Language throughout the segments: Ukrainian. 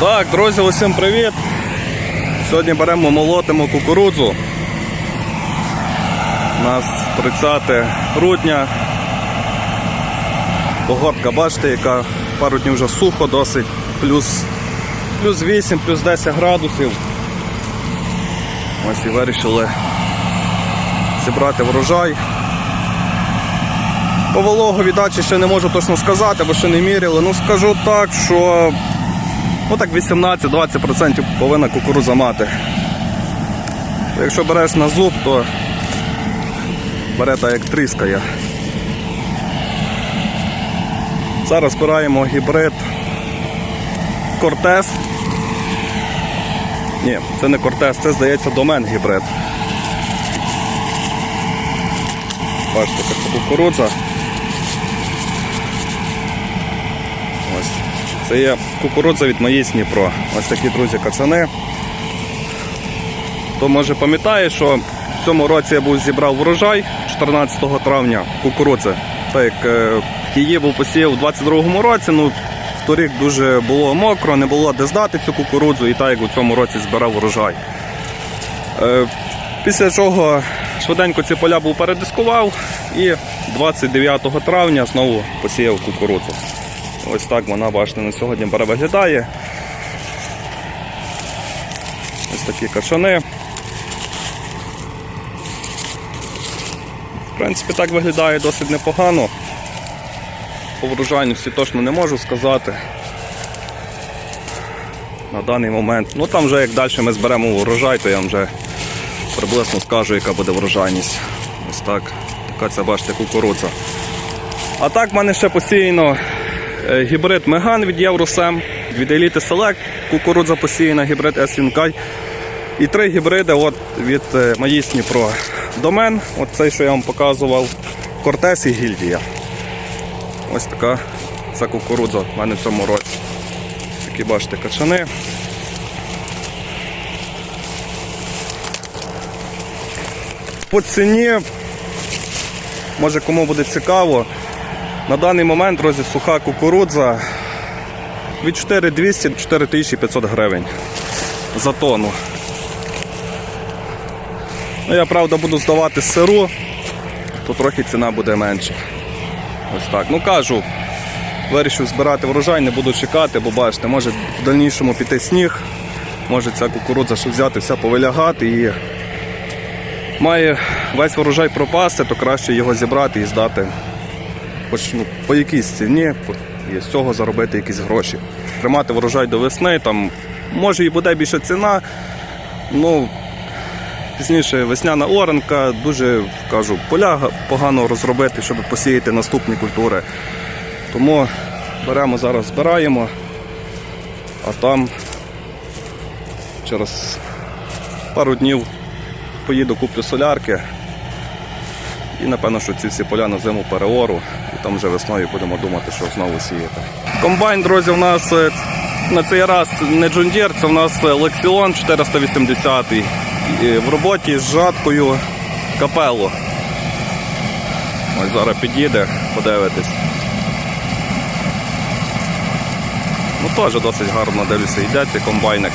Так, друзі, усім привіт. Сьогодні беремо молотимо кукурудзу. У нас 30 грудня. Погодка, бачите, яка пару днів вже сухо досить, плюс, плюс 8, плюс 10 градусів. Ось і вирішили зібрати врожай. По вологові дачі ще не можу точно сказати, бо ще не міряли. Ну скажу так, що ну так 18-20% повинна кукурудза мати. Якщо береш на зуб, то бере так як тріскає. Зараз збираємо гібрид Кортес. Ні, це не Кортес, це здається домен гібрид. Бачите, така кукурудза. Ось. Це є кукурудза від моєї Дніпро. Ось такі друзі качани. Хто може пам'ятає, що в цьому році я був зібрав врожай 14 травня кукурудзи. Так як е, її був посіяв у 22-му році, ну вторік дуже було мокро, не було де здати цю кукурудзу, і так як у цьому році збирав врожай. Е, Після чого швиденько ці поля був передискував і 29 травня знову посіяв кукурудзу. Ось так вона, бачите, на сьогодні бере виглядає. Ось такі качани. В принципі, так виглядає досить непогано. По врожайності точно не можу сказати. На даний момент. Ну там вже як далі ми зберемо урожай, то я вам вже приблизно скажу, яка буде врожайність. Ось так. Така це бачите кукурудза. А так в мене ще посіяно е, гібрид Меган від Євросем, від Elite Select, кукурудза посіяна, гібрид S І три гібриди от від е, Маїсні Pro. Домен, от цей, що я вам показував, Кортес і Гільдія. Ось така ця кукурудза в мене в цьому році. Такі бачите качани. По ціні, може кому буде цікаво, на даний момент, друзі, суха кукурудза від 4200 до 4500 гривень за тонну. Ну, я правда буду здавати сиру, то трохи ціна буде менша. Ось так. Ну кажу, вирішив збирати врожай, не буду чекати, бо бачите, може в дальнішому піти сніг, може ця кукурудза що взяти, вся повилягати і має весь врожай пропасти, то краще його зібрати і здати хоч по якійсь ціні і з цього заробити якісь гроші. Тримати врожай до весни, там може і буде більша ціна, ну пізніше весняна оранка, дуже кажу, поля погано розробити, щоб посіяти наступні культури. Тому беремо зараз, збираємо, а там через пару днів поїду куплю солярки. І напевно, що ці всі поля на зиму переору, і там вже весною будемо думати, що знову сіяти. Комбайн, друзі, у нас е, на цей раз не Deere, це у нас Lexion 480 і в роботі з жаткою капело. Ось зараз під'їде, подивитись. Ну теж досить гарно дивлюся, йде цей комбайник.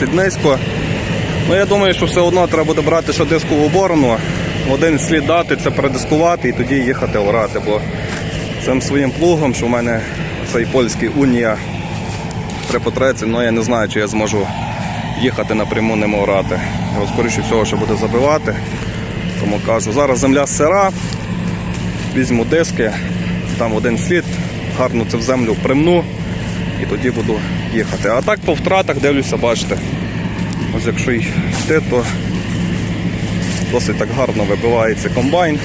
Досить низько. Ну я думаю, що все одно треба буде брати ще дискову борону. Один слід дати, це передискувати і тоді їхати орати. Бо цим своїм плугом, що в мене цей польський унія 3 по 30, ну я не знаю, чи я зможу їхати напряму ним орати. Його скоріше всього, що буде забивати. Тому кажу, зараз земля сира, візьму диски, там один слід, гарно це в землю примну і тоді буду їхати. А так по втратах дивлюся, бачите. Ось якщо йти, то досить так гарно вибивається комбайн.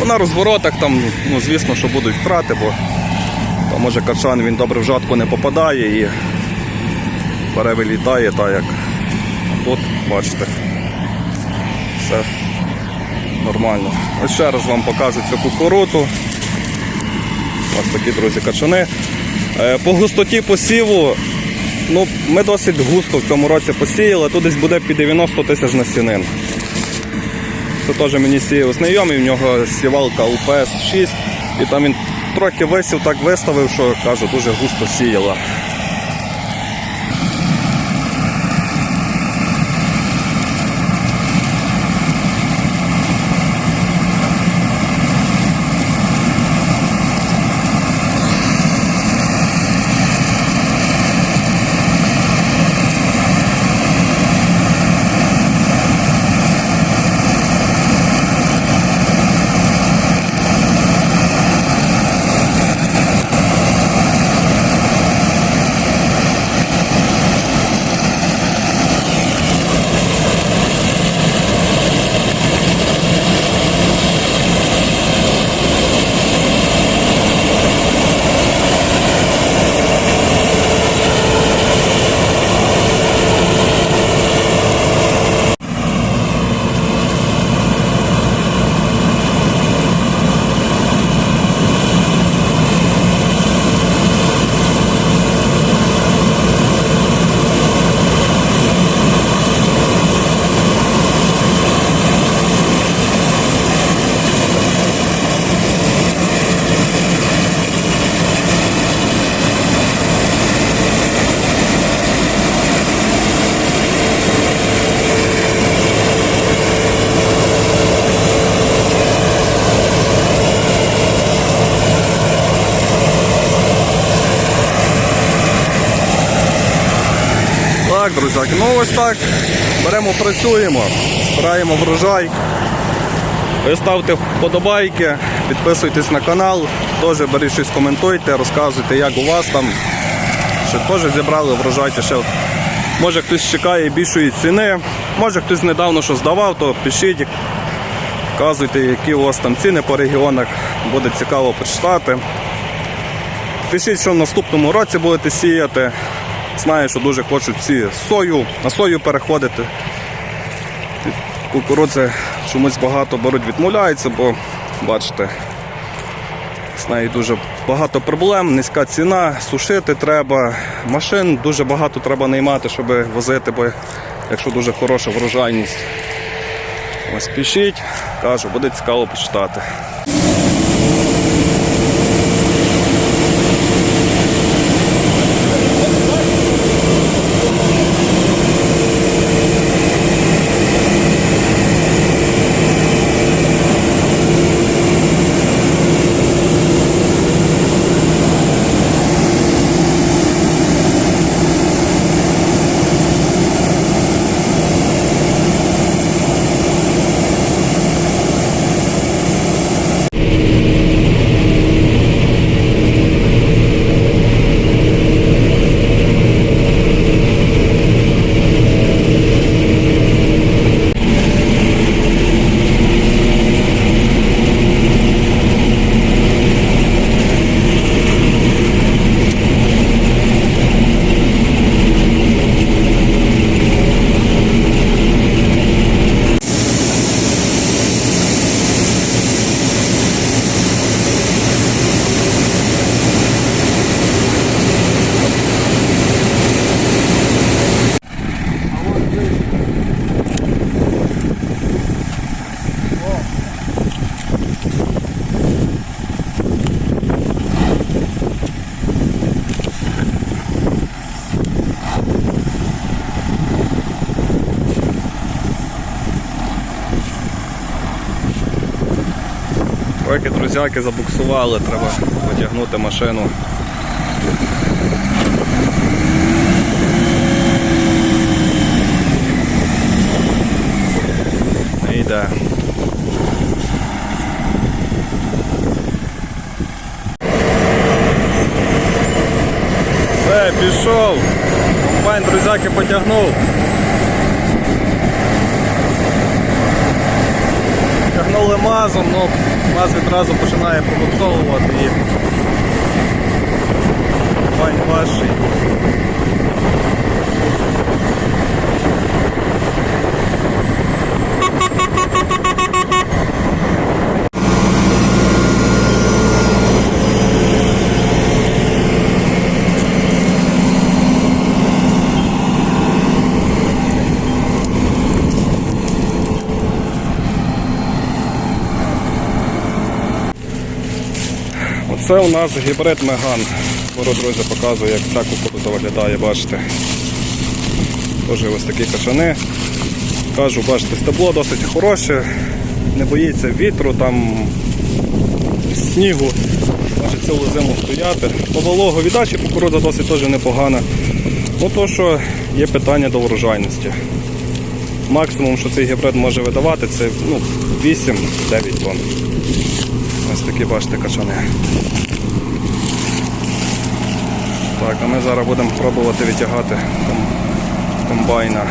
Ну, на розворотах там, ну, звісно, що будуть втрати, бо там, може качан він добре в жатку не попадає і перевилітає так як тут, бачите. Все нормально. Ось ще раз вам покажу цю кукурудзу. Ось такі, друзі, качани. Е, По густоті посіву, ну, ми досить густо в цьому році посіяли, тут десь буде під 90 тисяч насінин. Це теж мені сіяв знайомий, в нього сівалка УПС-6. І там він трохи висів, так виставив, що кажу, дуже густо сіяла. Так, друзяки, ну ось так. Беремо, працюємо, збираємо врожай. Ви ставте вподобайки, підписуйтесь на канал, теж беріть щось коментуйте, розказуйте, як у вас там. Що теж зібрали врожай, ще. Може хтось чекає більшої ціни, може хтось недавно що здавав, то пишіть, вказуйте, які у вас там ціни по регіонах, буде цікаво почитати. Пишіть, що в наступному році будете сіяти. Знаю, що дуже хочуть всі сою, на сою переходити. Кукурудзи чомусь багато беруть, відмовляються, бо бачите, з нею дуже багато проблем, низька ціна, сушити треба, машин дуже багато треба наймати, щоб возити, бо якщо дуже хороша врожайність. Ось пишіть, кажу, буде цікаво почитати. Друзяки забуксували, треба потягнути машину. Не йде. Все, пішов. Комбайн друзяки потягнув. Тягнули мазом, ну маз відразу починає пробуксовувати і бань важчий. Оце у нас гібрид Меган. Скоро, друзі, показую, як ця кукурудза виглядає, бачите. Теж ось такі качани. Кажу, бачите, стебло досить хороше, не боїться вітру, там снігу, може цілу зиму стояти. По вологу віддачі кукурудза досить теж непогана. Ну то, що є питання до врожайності. Максимум, що цей гібрид може видавати, це ну, 8-9 тонн. Ось такі бачите качани. Так, а ми зараз будемо пробувати витягати ком- комбайна.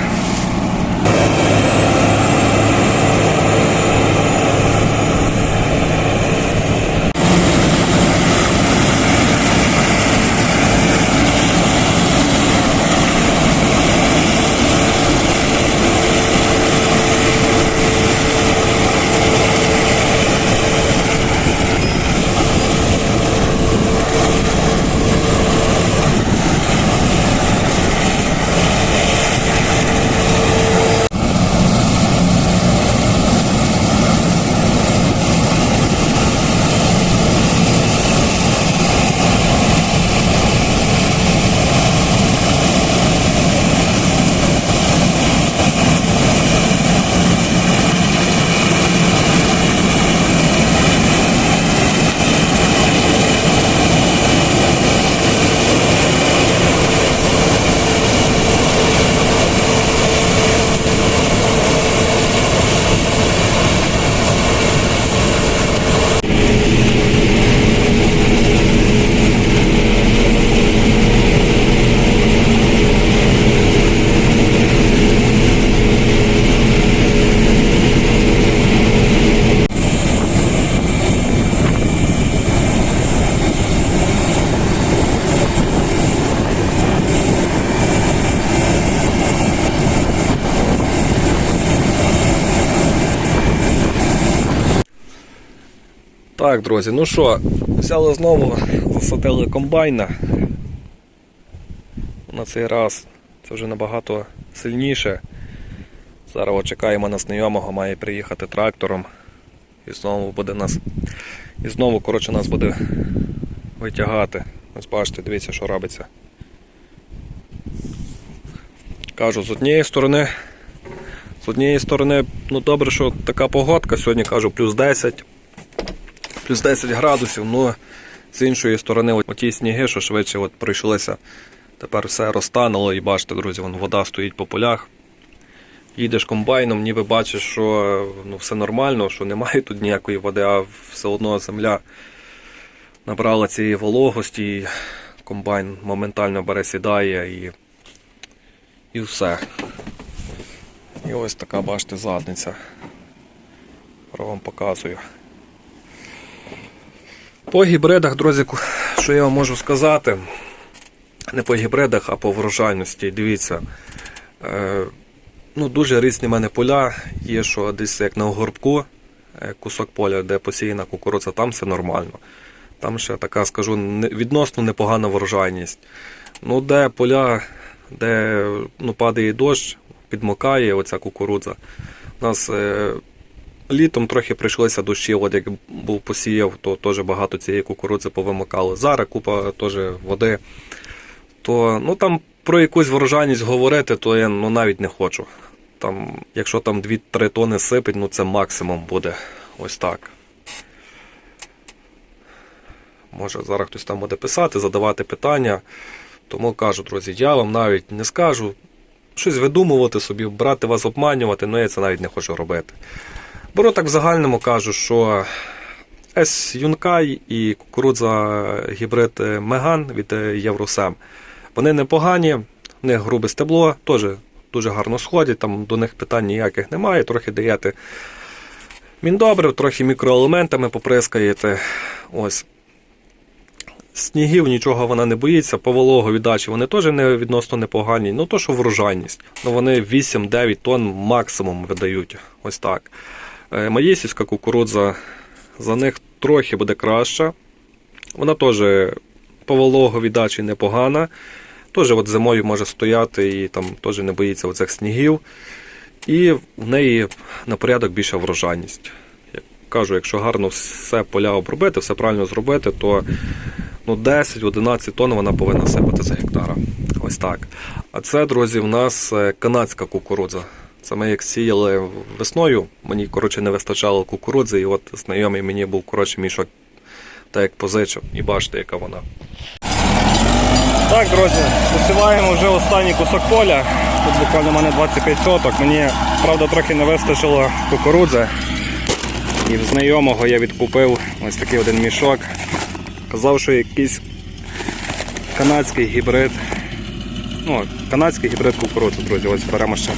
Так, друзі, ну що, взяли знову, засадили комбайна. На цей раз це вже набагато сильніше. Зараз чекаємо на знайомого, має приїхати трактором. І знову буде нас. І знову, коротше, нас буде витягати. Ось бачите, дивіться, що робиться. Кажу, з однієї сторони. З однієї сторони, ну добре, що така погодка. Сьогодні кажу плюс 10 плюс 10 градусів, ну з іншої сторони, от ті сніги, що швидше от пройшлися, тепер все розтануло і бачите, друзі, вон вода стоїть по полях. Їдеш комбайном, ніби бачиш, що ну, все нормально, що немає тут ніякої води, а все одно земля набрала цієї вологості, і комбайн моментально бере сідає і, і все. І ось така, бачите, задниця. Я вам показую. По гібридах, друзі, що я вам можу сказати, не по гібридах, а по врожайності. Дивіться, е, ну, дуже різні в мене поля. Є, що десь як на горбку, е, кусок поля, де посіяна кукурудза, там все нормально. Там ще така, скажу, відносно непогана врожайність. Ну, де поля, де ну, падає дощ, підмокає оця кукурудза. У нас е, Літом трохи прийшлося дощі, от як був посіяв, то теж багато цієї кукурудзи повимикало. Зараз купа теж води. То ну там про якусь врожайність говорити, то я ну, навіть не хочу. Там, якщо там 2-3 тони сипить, ну це максимум буде ось так. Може зараз хтось там буде писати, задавати питання. Тому кажу, друзі, я вам навіть не скажу щось видумувати собі, брати вас обманювати, ну я це навіть не хочу робити. Беру так в загальному кажу, що С Юнкай і кукурудза гібрид Меган від Євросем. Вони непогані, в них грубе стебло, теж дуже гарно сходять, там до них питань ніяких немає, трохи даєте міндобрив, трохи мікроелементами поприскаєте. Ось. Снігів нічого вона не боїться, по вологовіддачі вони теж не відносно непогані. Ну то, що врожайність. Ну вони 8-9 тонн максимум видають. Ось так. Е, Маєсівська кукурудза за них трохи буде краща. Вона теж по вологовіддачі непогана. Теж от зимою може стояти і там теж не боїться оцих снігів. І в неї на порядок більша врожайність. Як кажу, якщо гарно все поля обробити, все правильно зробити, то ну, 10-11 тонн вона повинна сипати за гектара. Ось так. А це, друзі, в нас е, канадська кукурудза. Це ми як сіяли весною, мені коротше не вистачало кукурудзи, і от знайомий мені був коротше мішок, так як позичив, і бачите, яка вона. Так, друзі, посіваємо вже останній кусок поля. Тут буквально в мене 25 соток. Мені, правда, трохи не вистачило кукурудзи. І в знайомого я відкупив ось такий один мішок. Казав, що якийсь канадський гібрид. Ну, канадський гібрид кукурудзи, друзі, ось беремо ще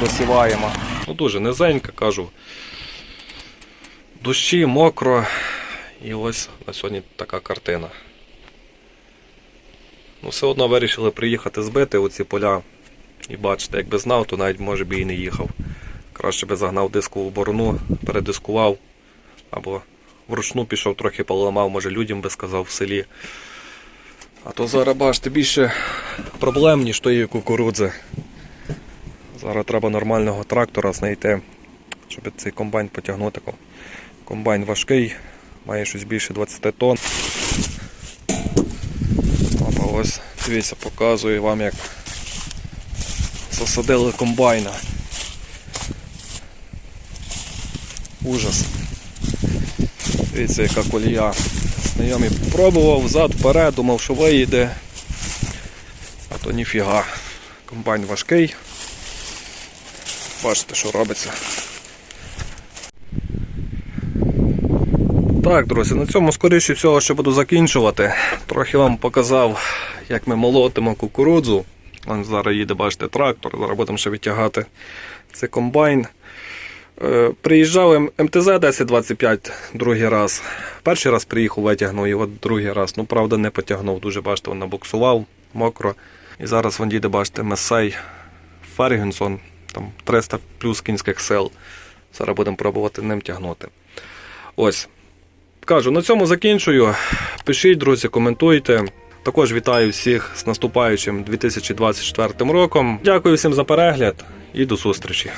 досіваємо. Ну, дуже низенька, кажу. Дощі, мокро. І ось на сьогодні така картина. Ну, все одно вирішили приїхати збити оці поля. І бачите, якби знав, то навіть може би і не їхав. Краще би загнав дискову борону, передискував. Або вручну пішов, трохи поламав, може людям би сказав в селі. А то зараз бачите більше проблем, ніж тої кукурудзи. Зараз треба нормального трактора знайти, щоб цей комбайн потягнути. Комбайн важкий, має щось більше 20 тонн. Опа, ось, дивіться, показую вам, як засадили комбайна. Ужас. Дивіться, яка колія. Знайомий пробував взад, вперед, думав, що виїде. А то ніфіга. Комбайн важкий. Бачите, що робиться. Так, друзі, на цьому скоріше всього ще буду закінчувати. Трохи вам показав, як ми молотимо кукурудзу. Вон зараз їде, бачите, трактор, зараз будемо ще витягати цей комбайн. Е, Приїжджав МТЗ 1025 другий раз. Перший раз приїхав, витягнув його другий раз. Ну, правда, не потягнув. Дуже бачите, він набуксував, мокро. І зараз вон їде, бачите, Месей Фергюнсон, там 300 плюс кінських сил. Зараз будемо пробувати ним тягнути. Ось. Кажу, на цьому закінчую. Пишіть, друзі, коментуйте. Також вітаю всіх з наступаючим 2024 роком. Дякую всім за перегляд і до зустрічі.